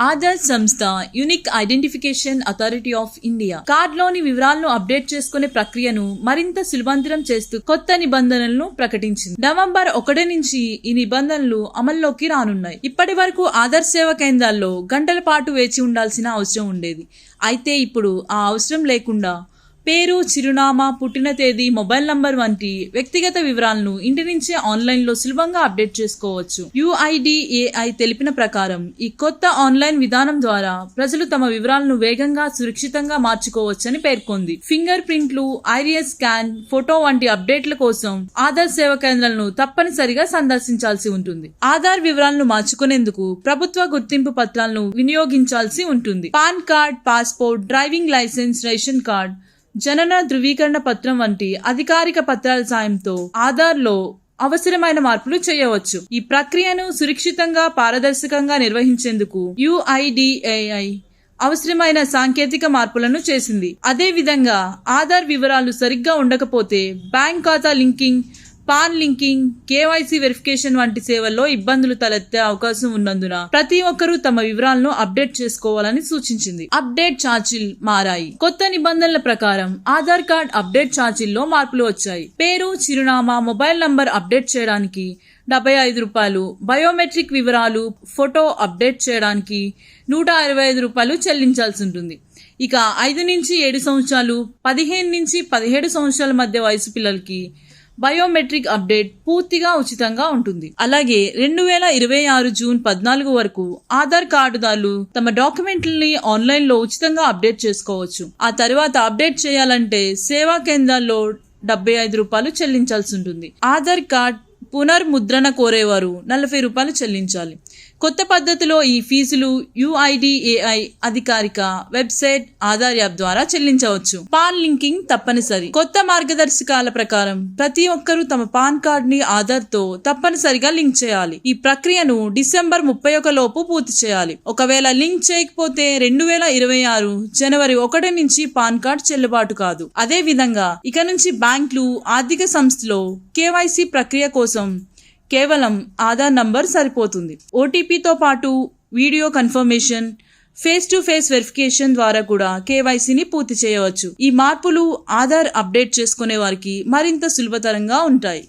ఆధార్ సంస్థ unique identification authority of India కార్డులోని వివరాలను update చేసుకునే ప్రక్రియను మరింత సులభంతరం చేస్తూ కొత్త నిబంధనలను ప్రకటించింది. నవంబర్ ఒకటి నుంచి ఈ నిబంధనలు అమల్లోకి రానున్నాయి. ఇప్పటి వరకు ఆధార్ సేవా కేంద్రాల్లో గంటల పాటు వేచి ఉండాల్సిన అవసరం ఉండేది. అయితే ఇప్పుడు ఆ అవసరం లేకుండా పేరు చిరునామా పుట్టిన తేదీ మొబైల్ నంబర్ వంటి వ్యక్తిగత వివరాలను ఇంటి నుంచే ఆన్లైన్లో సులభంగా అప్డేట్ చేసుకోవచ్చు. యుఐడిఏఐ తెలిపిన ప్రకారం ఈ కొత్త ఆన్లైన్ విధానం ద్వారా ప్రజలు తమ వివరాలను వేగంగా సురక్షితంగా మార్చుకోవచ్చని పేర్కొంది. ఫింగర్ ప్రింట్లు ఐరియస్ స్కాన్ ఫోటో వంటి అప్డేట్ల కోసం ఆధార్ సేవా కేంద్రాలను తప్పనిసరిగా సందర్శించాల్సి ఉంటుంది. ఆధార్ వివరాలను మార్చుకునేందుకు ప్రభుత్వ గుర్తింపు పత్రాలను వినియోగించాల్సి ఉంటుంది. PAN card passport driving license ration card జనన ధృవీకరణ పత్రం వంటి అధికారిక పత్రాల సాయంతో ఆధార్లో అవసరమైన మార్పులు చేయవచ్చు. ఈ ప్రక్రియను సురక్షితంగా పారదర్శకంగా నిర్వహించేందుకు యుఐడిఏఐ అవసరమైన సాంకేతిక మార్పులను చేసింది. అదే విధంగా ఆధార్ వివరాలు సరిగ్గా ఉండకపోతే బ్యాంక్ ఖాతా linking PAN linking KYC verification వంటి సేవల్లో ఇబ్బందులు తలెత్తే అవకాశం ఉన్నందున ప్రతి ఒక్కరూ తమ వివరాలను అప్డేట్ చేసుకోవాలని సూచించింది. అప్డేట్ ఛార్జీలు మారాయి. కొత్త నిబంధనల ప్రకారం ఆధార్ కార్డ్ అప్డేట్ ఛార్జీల్లో మార్పులు వచ్చాయి. పేరు చిరునామా మొబైల్ నంబర్ అప్డేట్ చేయడానికి డెబ్బై ఐదు రూపాయలు బయోమెట్రిక్ వివరాలు ఫోటో అప్డేట్ చేయడానికి నూట అరవై ఐదు రూపాయలు చెల్లించాల్సి ఉంటుంది. ఇక ఐదు నుంచి ఏడు సంవత్సరాలు పదిహేను నుంచి పదిహేడు సంవత్సరాల మధ్య వయసు పిల్లలకి బయోమెట్రిక్ అప్డేట్ పూర్తిగా ఉచితంగా ఉంటుంది. అలాగే రెండు వేల ఇరవై ఆరు జూన్ పద్నాలుగు వరకు ఆధార్ కార్డుదారులు తమ డాక్యుమెంట్లని ఆన్లైన్లో ఉచితంగా అప్డేట్ చేసుకోవచ్చు. ఆ తర్వాత అప్డేట్ చేయాలంటే సేవా కేంద్రాల్లో డెబ్బై ఐదు రూపాయలు చెల్లించాల్సి ఉంటుంది. ఆధార్ కార్డ్ పునర్ముద్రణ కోరేవారు నలభై రూపాయలు చెల్లించాలి. కొత్త పద్ధతిలో ఈ ఫీజులు యుఐడిఏఐ అధికారిక వెబ్సైట్ ఆధార్ యాప్ ద్వారా చెల్లించవచ్చు. పాన్ లింకింగ్ తప్పనిసరి. కొత్త మార్గదర్శకాల ప్రకారం ప్రతి ఒక్కరూ తమ పాన్ కార్డ్ని ఆధార్తో తప్పనిసరిగా లింక్ చేయాలి. ఈ ప్రక్రియను డిసెంబర్ ముప్పై ఒక లోపు పూర్తి చేయాలి. ఒకవేళ లింక్ చేయకపోతే రెండు వేల ఇరవై ఆరు జనవరి ఒకటి నుంచి పాన్ కార్డ్ చెల్లుబాటు కాదు. అదే విధంగా ఇక నుంచి బ్యాంకులు ఆర్థిక సంస్థలో కేవైసీ ప్రక్రియ కోసం కేవలం ఆధార్ నంబర్ సరిపోతుంది. ఓటీపీతో పాటు video confirmation face to face verification ద్వారా కూడా కేవైసీని పూర్తి చేయవచ్చు. ఈ మార్పులు ఆధార్ అప్డేట్ చేసుకునే వారికి మరింత సులభతరంగా ఉంటాయి.